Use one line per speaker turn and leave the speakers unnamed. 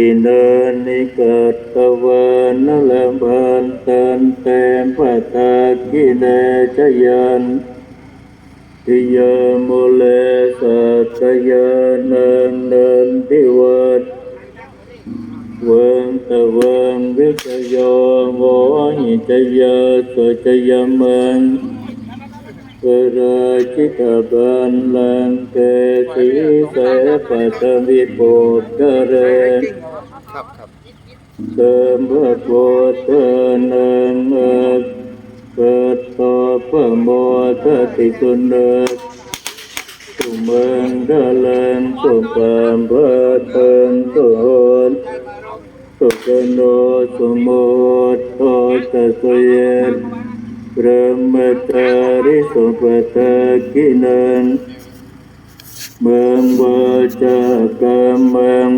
กินนิเกิดตะวันนละบันเตันเต็มปัตตากิเนจยันทิยโมเลสัตยานันนันทิวัตเวงตะเวังวิจโยโมหิจยสุจยมัน งกราชิตบันลังเกสีเสปัตมิโปกเร
ครับครับ
เติมพระโพธนังอักเปิดต่อพระโมทติสุนักสุเมังดาลังสุปามพระตันตุนสุกโนสุโมทโทตสเยน Brahmatari Sopatakinan membaca kamang